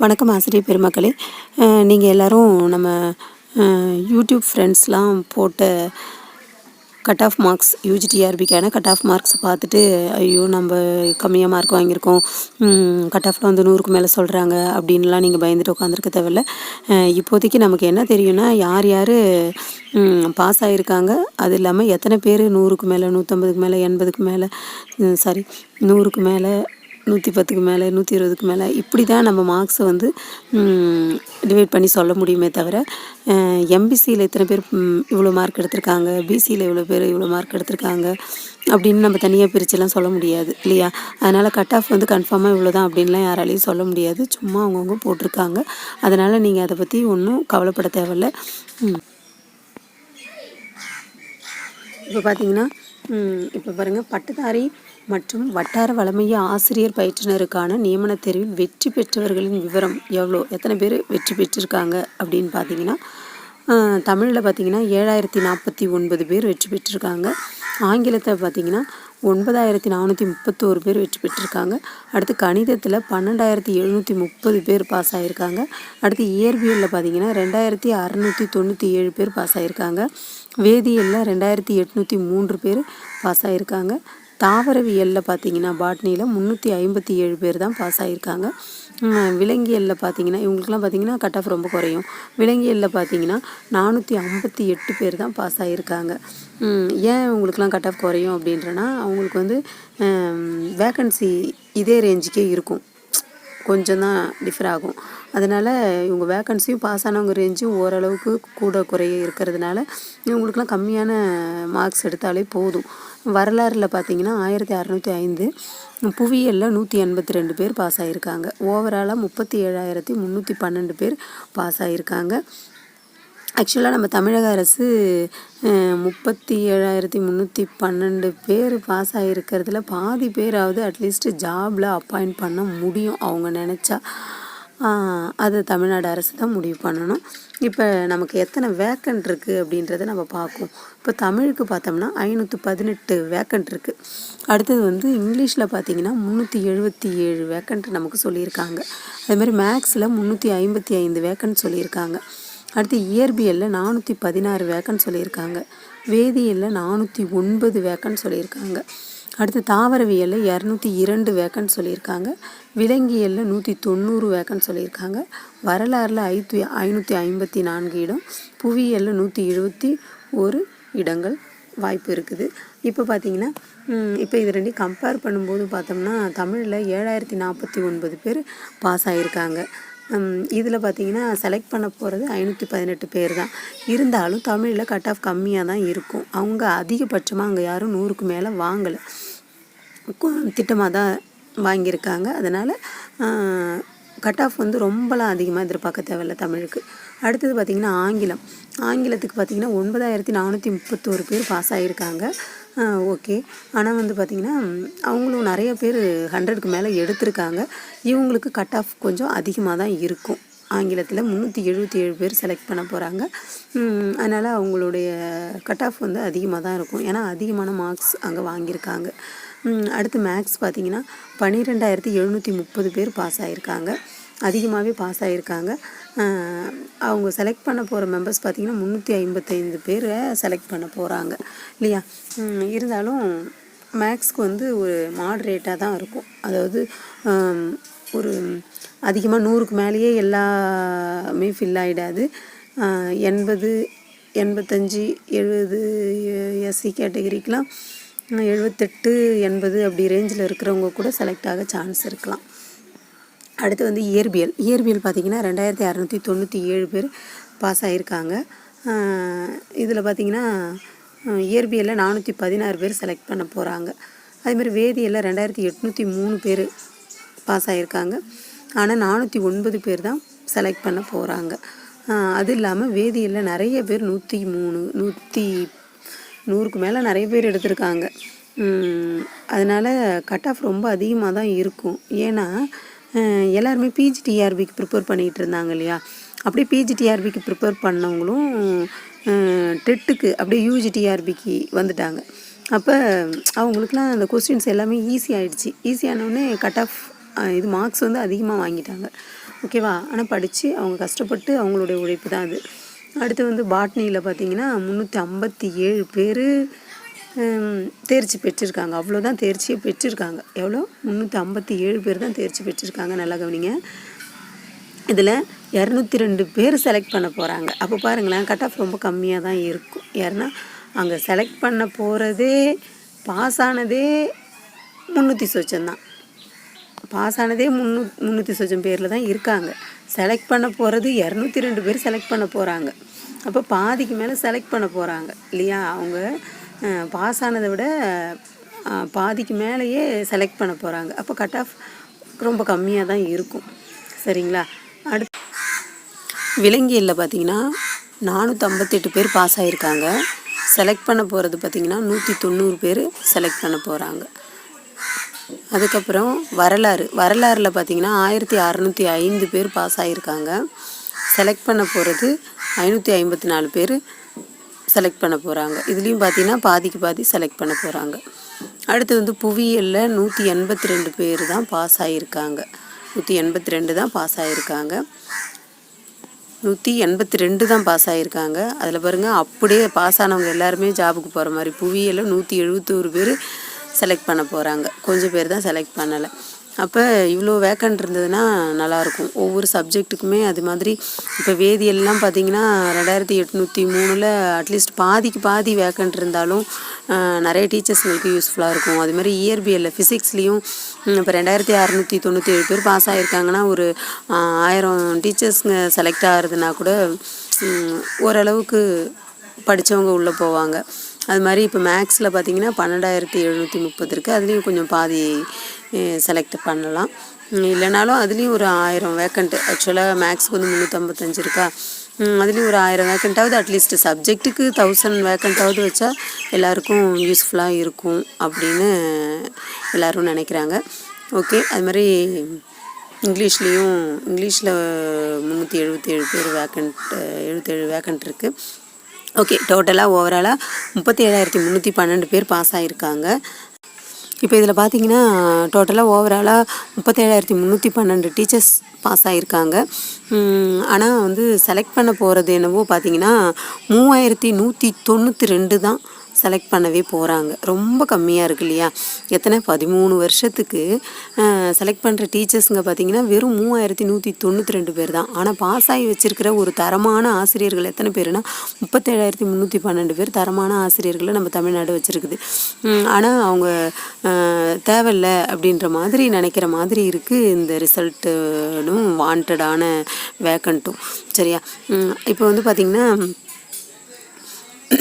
வணக்கம் ஆசிரியர் பெருமக்களே. நீங்கள் எல்லோரும் நம்ம யூடியூப் ஃப்ரெண்ட்ஸ்லாம் போட்ட கட் ஆஃப் மார்க்ஸ் யூஜிடிஆர்பிக்கான கட் ஆஃப் மார்க்ஸ் பார்த்துட்டு ஐயோ நம்ம கம்மியாக மார்க் வாங்கியிருக்கோம். கட் ஆஃபில் வந்து நூறுக்கு மேலே சொல்கிறாங்க அப்படின்லாம் நீங்கள் பயந்துட்டு உட்காந்துருக்க தேவையில்ல. இப்போதைக்கு நமக்கு என்ன தெரியும்னா யார் யார் பாஸ் ஆகியிருக்காங்க அது இல்லாமல் எத்தனை பேர் நூறுக்கு மேலே நூற்றம்பதுக்கு மேலே எண்பதுக்கு மேலே சாரி நூறுக்கு மேலே நூற்றி பத்துக்கு மேலே நூற்றி இருபதுக்கு மேலே இப்படி தான் நம்ம மார்க்ஸை வந்து டிவைட் பண்ணி சொல்ல முடியுமே தவிர எம்பிசியில் இத்தனை பேர் இவ்வளோ மார்க் எடுத்திருக்காங்க பிசியில் இவ்வளோ பேர் இவ்வளோ மார்க் எடுத்திருக்காங்க அப்படின்னு நம்ம தனியாக பிரிச்சுலாம் சொல்ல முடியாது இல்லையா? அதனால் கட் ஆஃப் வந்து கன்ஃபார்மாக இவ்வளோ தான் அப்படின்லாம் யாராலையும் சொல்ல முடியாது. சும்மா அவங்கவுங்க போட்டிருக்காங்க. அதனால் நீங்கள் அதை பற்றி ஒன்றும் கவலைப்பட தேவையில்ல. இப்போ பார்த்தீங்கன்னா இப்போ பாருங்கள் பட்டதாரி மற்றும் வட்டார வளமைய ஆசிரியர் பயிற்றுனருக்கான நியமன தேர்வில் வெற்றி பெற்றவர்களின் விவரம் எவ்வளோ எத்தனை பேர் வெற்றி பெற்றிருக்காங்க? அப்படின்னு பார்த்தீங்கன்னா தமிழில் பார்த்தீங்கன்னா ஏழாயிரத்தி நாற்பத்தி ஒன்பது பேர் வெற்றி பெற்றிருக்காங்க. ஆங்கிலத்தை பார்த்தீங்கன்னா ஒன்பதாயிரத்தி நானூற்றி முப்பத்தோரு பேர் வெற்றி பெற்றிருக்காங்க. அடுத்து கணிதத்தில் பன்னெண்டாயிரத்தி எழுநூற்றி முப்பது பேர் பாஸ் ஆகியிருக்காங்க அடுத்து இயற்பியலில் பார்த்தீங்கன்னா ரெண்டாயிரத்தி அறநூற்றி தொண்ணூற்றி ஏழு பேர் பாஸ் ஆகியிருக்காங்க வேதியியலில் ரெண்டாயிரத்தி எட்நூற்றி மூன்று பேர் பாஸ் ஆகியிருக்காங்க தாவரவியலில் பார்த்தீங்கன்னா பாட்னியில் முந்நூற்றி ஐம்பத்தி ஏழு பேர் தான் பாஸ் ஆகியிருக்காங்க விலங்கியலில் பார்த்தீங்கன்னா இவங்களுக்குலாம் பார்த்தீங்கன்னா கட் ஆஃப் ரொம்ப குறையும். விலங்கியலில் பார்த்தீங்கன்னா நானூற்றி ஐம்பத்தி எட்டு பேர் தான் பாஸ் ஆகியிருக்காங்க ஏன் இவங்களுக்குலாம் கட் ஆஃப் குறையும் அப்படின்றனா அவங்களுக்கு வந்து வேக்கன்சி இதே ரேஞ்சுக்கே இருக்கும். கொஞ்சம் தான் டிஃபர் ஆகும். அதனால் இவங்க வேக்கன்சியும் பாஸ் ஆனவங்க ரேஞ்சும் ஓரளவுக்கு கூட குறைய இருக்கிறதுனால இவங்களுக்குலாம் கம்மியான மார்க்ஸ் எடுத்தாலே போதும். வரலாறில் பார்த்தீங்கன்னா ஆயிரத்தி அறநூற்றி ஐந்து புவியியலில் நூற்றி எண்பத்தி ரெண்டு பேர் பாஸ் ஆகியிருக்காங்க ஓவராலாக முப்பத்தி ஏழாயிரத்தி முந்நூற்றி பன்னெண்டு பேர் பாஸ் ஆகியிருக்காங்க ஆக்சுவலாக நம்ம தமிழக அரசு முப்பத்தி ஏழாயிரத்தி முந்நூற்றி பன்னெண்டு பேர் பாஸ் ஆகிருக்கிறதுல பாதி பேராவது அட்லீஸ்ட் ஜாபில் அப்பாயிண்ட் பண்ண முடியும் அவங்க நினச்சா. அது தமிழ்நாடு அரசு தான் முடிவு பண்ணணும். இப்போ நமக்கு எத்தனை வேக்கண்ட் இருக்குது அப்படின்றத நம்ம பார்ப்போம். இப்போ தமிழுக்கு பார்த்தோம்னா ஐநூற்றி பதினெட்டு வேக்கண்ட் இருக்குது அடுத்தது வந்து இங்கிலீஷில் பார்த்தீங்கன்னா முந்நூற்றி எழுபத்தி ஏழு வேக்கண்ட் நமக்கு சொல்லியிருக்காங்க. அதுமாதிரி மேக்ஸில் முந்நூற்றி ஐம்பத்தி ஐந்து வேக்கண்ட் சொல்லியிருக்காங்க. அடுத்து இயற்பியலில் நானூற்றி பதினாறு வேக்கன் சொல்லியிருக்காங்க. வேதியியலில் நானூற்றி ஒன்பது வேக்கன்ட் சொல்லியிருக்காங்க. அடுத்து தாவரவியலில் இரநூத்தி இரண்டு வேக்கன்ட் சொல்லியிருக்காங்க. விலங்கியலில் நூற்றி தொண்ணூறு வேக்கன்ட் சொல்லியிருக்காங்க. வரலாறில் ஐத்து ஐநூற்றி ஐம்பத்தி நான்கு இடம். புவியியலில் நூற்றி எழுபத்தி ஒரு இடங்கள் வாய்ப்பு இருக்குது. இப்போ பார்த்தீங்கன்னா இப்போ இது ரெண்டையும் கம்பேர் பண்ணும்போது பார்த்தோம்னா தமிழில் ஏழாயிரத்தி நாற்பத்தி ஒன்பது பேர் பாஸ் ஆகியிருக்காங்க இதில் பார்த்தீங்கன்னா செலக்ட் பண்ண போகிறது ஐநூற்றி பதினெட்டு பேர் தான். இருந்தாலும் தமிழில் கட் ஆஃப் கம்மியாக தான் இருக்கும். அவங்க அதிகபட்சமாக அங்கே யாரும் நூறுக்கு மேலே வாங்கலை. திட்டமாக தான் வாங்கியிருக்காங்க. அதனால் கட் ஆஃப் வந்து ரொம்பலாம் அதிகமாக எதிர்பார்க்க தேவையில்ல தமிழுக்கு. அடுத்தது பார்த்திங்கன்னா ஆங்கிலம். ஆங்கிலத்துக்கு பார்த்திங்கன்னா ஒன்பதாயிரத்தி நானூற்றி முப்பத்தோரு பேர் பாஸ் ஆகியிருக்காங்க ஓகே. ஆனால் வந்து பார்த்திங்கன்னா அவங்களும் நிறைய பேர் ஹண்ட்ரடுக்கு மேலே எடுத்திருக்காங்க. இவங்களுக்கு கட் ஆஃப் கொஞ்சம் அதிகமாக தான் இருக்கும். ஆங்கிலத்தில் முந்நூற்றி எழுபத்தி ஏழு பேர் செலக்ட் பண்ண போகிறாங்க அதனால் அவங்களுடைய கட் ஆஃப் வந்து அதிகமாக தான் இருக்கும். ஏன்னா அதிகமான மார்க்ஸ் அங்கே வாங்கியிருக்காங்க. அடுத்து மேக்ஸ் பார்த்திங்கன்னா பன்னிரெண்டாயிரத்தி எழுநூற்றி முப்பது பேர் பாஸ் ஆகியிருக்காங்க அதிகமாகவே பாஸ் ஆகியிருக்காங்க அவங்க செலக்ட் பண்ண போகிற மெம்பர்ஸ் பார்த்திங்கன்னா முந்நூற்றி ஐம்பத்தைந்து பேரை செலக்ட் பண்ண போகிறாங்க இல்லையா? இருந்தாலும் மேக்ஸ்க்கு வந்து ஒரு மாட்ரேட்டாக தான் இருக்கும். அதாவது ஒரு அதிகமாக நூறுக்கு மேலேயே எல்லாமே ஃபில் ஆகிடாது எண்பது எண்பத்தஞ்சு எழுபது எஸ்சி கேட்டகரிக்கெலாம் எழுபத்தெட்டு எண்பது அப்படி ரேஞ்சில் இருக்கிறவங்க கூட செலக்ட் ஆக சான்ஸ் இருக்கலாம். அடுத்து வந்து இயற்பியல். இயற்பியல் பார்த்திங்கன்னா ரெண்டாயிரத்தி அறநூற்றி தொண்ணூற்றி ஏழு பேர் பாஸ் ஆகியிருக்காங்க இதில் பார்த்திங்கன்னா இயற்பியலில் நானூற்றி பதினாறு பேர் செலக்ட் பண்ண போகிறாங்க அதேமாதிரி வேதியியலில் ரெண்டாயிரத்தி எட்நூற்றி மூணு பேர் பாஸ் ஆகியிருக்காங்க ஆனால் நானூற்றி ஒன்பது பேர் தான் செலக்ட் பண்ண போகிறாங்க அது இல்லாமல் வேதியியலில் நிறைய பேர் நூற்றி மூணு நூற்றி நூறுக்கு மேலே நிறைய பேர் எடுத்திருக்காங்க. அதனால் கட் ஆஃப் ரொம்ப அதிகமாக தான் இருக்கும். ஏன்னா அஹ், எல்லாருமே பிஜிடிஆர்பிக்கு ப்ரிப்பேர் பண்ணிகிட்டு இருந்தாங்க இல்லையா? அப்படியே பிஜிடிஆர்பிக்கு ப்ரிப்பேர் பண்ணவங்களும் டெட்டுக்கு அப்படியே யூஜிடிஆர்பிக்கு வந்துட்டாங்க. அப்போ அவங்களுக்குலாம் அந்த கொஸ்டின்ஸ் எல்லாமே ஈஸி ஆகிடுச்சு ஈஸியானவுடனே கட் ஆஃப் இது மார்க்ஸ் வந்து அதிகமாக வாங்கிட்டாங்க. ஓகேவா ஆனால் படித்து அவங்க கஷ்டப்பட்டு அவங்களுடைய உழைப்பு தான் அது. அடுத்து வந்து பாட்னியில் பார்த்தீங்கன்னா முந்நூற்றி ஐம்பத்தி ஏழு பேர் தேர்ச்சி பெற்றிருக்காங்க. அவ்வளோதான் தேர்ச்சியை பெற்றிருக்காங்க. எவ்வளோ? முந்நூற்றி ஐம்பத்தி ஏழு பேர் தான் தேர்ச்சி பெற்றிருக்காங்க. நல்லா கவனிங்க. இதில் இரநூத்தி ரெண்டு பேர் செலக்ட் பண்ண போகிறாங்க அப்போ பாருங்களேன் கட் ஆஃப் ரொம்ப கம்மியாக தான் இருக்கும். ஏன்னா அங்கே செலக்ட் பண்ண போகிறதே பாஸ் ஆனதே முந்நூற்றி சொச்சம் தான். பாஸ் ஆனதே முந்நூ முந்நூற்றி சொச்சம் பேரில் தான் இருக்காங்க. செலக்ட் பண்ண போகிறது இரநூத்தி ரெண்டு பேர் செலக்ட் பண்ண போகிறாங்க அப்போ பாதிக்கு மேலே செலக்ட் பண்ண போகிறாங்க இல்லையா? அவங்க பாஸ் ஆனதை விட பாதிக்கு மேலேயே செலக்ட் பண்ண போகிறாங்க அப்போ கட் ஆஃப் ரொம்ப கம்மியாக தான் இருக்கும். சரிங்களா? அடுத்து விலங்கியலில் பார்த்தீங்கன்னா நானூற்றம்பத்தெட்டு பேர் பாஸ் ஆகியிருக்காங்க செலக்ட் பண்ண போகிறது பார்த்தீங்கன்னா நூற்றி தொண்ணூறு பேர் செலக்ட் பண்ண போகிறாங்க அதுக்கப்புறம் வரலாறு. வரலாறில் பார்த்தீங்கன்னா ஆயிரத்தி அறநூற்றி ஐந்து பேர் பாஸ் ஆகியிருக்காங்க செலக்ட் பண்ண போகிறது ஐநூற்றி ஐம்பத்தி நாலு பேர். செலக்ட் பண்ண போகிறாங்க இதுலேயும் பார்த்தீங்கன்னா பாதிக்கு பாதி செலக்ட் பண்ண போகிறாங்க அடுத்து வந்து புவியியலில் நூற்றி எண்பத்தி ரெண்டு பேர் தான் பாஸ் ஆகியிருக்காங்க நூற்றி எண்பத்தி ரெண்டு தான் பாஸ் ஆகியிருக்காங்க நூற்றி எண்பத்தி ரெண்டு தான் பாஸ் ஆகியிருக்காங்க அதில் பாருங்கள் அப்படியே பாஸ் ஆனவங்க எல்லாருமே ஜாபுக்கு போகிற மாதிரி புவியியலில் நூற்றி எழுபத்தோரு பேர் செலக்ட் பண்ண போகிறாங்க கொஞ்சம் பேர் தான் செலக்ட் பண்ணலை. அப்போ இவ்வளோ வேக்கண்ட் இருந்ததுன்னா நல்லாயிருக்கும் ஒவ்வொரு சப்ஜெக்ட்டுக்குமே அது மாதிரி இப்போ வேதியெல்லாம் பார்த்தீங்கன்னா ரெண்டாயிரத்தி எட்நூற்றி மூணில் அட்லீஸ்ட் பாதிக்கு பாதி வேக்கண்ட் இருந்தாலும் நிறைய டீச்சர்ஸ்களுக்கு யூஸ்ஃபுல்லாக இருக்கும். அது மாதிரி இயற்பியலில் ஃபிசிக்ஸ்லேயும் இப்போ ரெண்டாயிரத்தி அறநூற்றி தொண்ணூற்றி ஏழு பேர் பாஸ் ஆகியிருக்காங்கன்னா ஒரு ஆயிரம் டீச்சர்ஸுங்க செலக்ட் ஆகிறதுனா கூட ஓரளவுக்கு படித்தவங்க உள்ளே போவாங்க. அது மாதிரி இப்போ மேக்ஸில் பார்த்தீங்கன்னா பன்னெண்டாயிரத்தி எழுநூற்றி முப்பது இருக்குது அதுலேயும் கொஞ்சம் பாதி செலக்ட் பண்ணலாம். இல்லைனாலும் அதுலேயும் ஒரு ஆயிரம் வேக்கண்ட்டு ஆக்சுவலாக மேக்ஸுக்கு வந்து முந்நூற்றம்பத்தஞ்சு இருக்கா? அதுலேயும் ஒரு ஆயிரம் வேக்கண்ட்டாவது அட்லீஸ்ட் சப்ஜெக்ட்டுக்கு தௌசண்ட் வேக்கண்ட்டாவது வச்சா எல்லாருக்கும் யூஸ்ஃபுல்லாக இருக்கும் அப்படின்னு எல்லோரும் நினைக்கிறாங்க. ஓகே அது மாதிரி இங்கிலீஷ்லேயும் இங்கிலீஷில் முந்நூற்றி எழுபத்தேழு பேர் வேக்கண்ட் எழுபத்தேழு வேக்கண்ட் இருக்குது ஓகே டோட்டலாக ஓவராலாக முப்பத்தி ஏழாயிரத்தி முந்நூற்றி பன்னெண்டு பேர் பாஸ் ஆகியிருக்காங்க இப்போ இதில் பார்த்தீங்கன்னா டோட்டலாக ஓவராலாக முப்பத்தேழாயிரத்தி முந்நூற்றி பன்னெண்டு டீச்சர்ஸ் பாஸ் ஆகியிருக்காங்க ஆனால் வந்து செலக்ட் பண்ண போகிறது என்னவோ பார்த்தீங்கன்னா மூவாயிரத்தி நூற்றி தொண்ணூற்றி ரெண்டு தான் செலக்ட் பண்ணவே போகிறாங்க ரொம்ப கம்மியாக இருக்கு இல்லையா? எத்தனை? பதிமூணு வருஷத்துக்கு செலக்ட் பண்ணுற டீச்சர்ஸுங்க பார்த்தீங்கன்னா வெறும் மூவாயிரத்தி நூற்றி தொண்ணூற்றி ரெண்டு பேர் தான். ஆனால் பாஸ் ஆகி வச்சிருக்கிற ஒரு தரமான ஆசிரியர்கள் எத்தனை பேர்னா முப்பத்தேழாயிரத்தி முந்நூற்றி பன்னெண்டு பேர் தரமான ஆசிரியர்களை நம்ம தமிழ்நாடு வச்சுருக்குது. ஆனால் அவங்க அஹ், தேவையில்ல அப்படின்ற மாதிரி நினைக்கிற மாதிரி இருக்குது இந்த ரிசல்ட்டும் வாண்டடான வேக்கண்ட்டும் சரியா? இப்போ வந்து பார்த்திங்கன்னா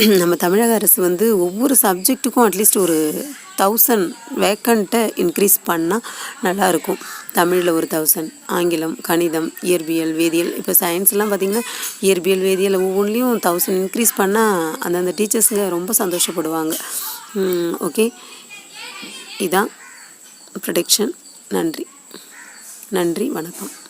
நம்ம தமிழக அரசு வந்து ஒவ்வொரு சப்ஜெக்ட்டுக்கும் அட்லீஸ்ட் ஒரு தௌசண்ட் வேக்கண்ட்டை இன்க்ரீஸ் பண்ணால் நல்லாயிருக்கும் தமிழில் ஒரு தௌசண்ட் ஆங்கிலம் கணிதம் இயற்பியல் வேதியியல். இப்போ சயின்ஸ்லாம் பார்த்திங்கன்னா இயற்பியல் வேதியியல் ஒவ்வொன்றிலையும் தௌசண்ட் இன்க்ரீஸ் பண்ணால் அந்தந்த டீச்சர்ஸுங்க ரொம்ப சந்தோஷப்படுவாங்க. ஓகே இதான். ப்ரொடெக்ஷன் நன்றி. நன்றி. வணக்கம்.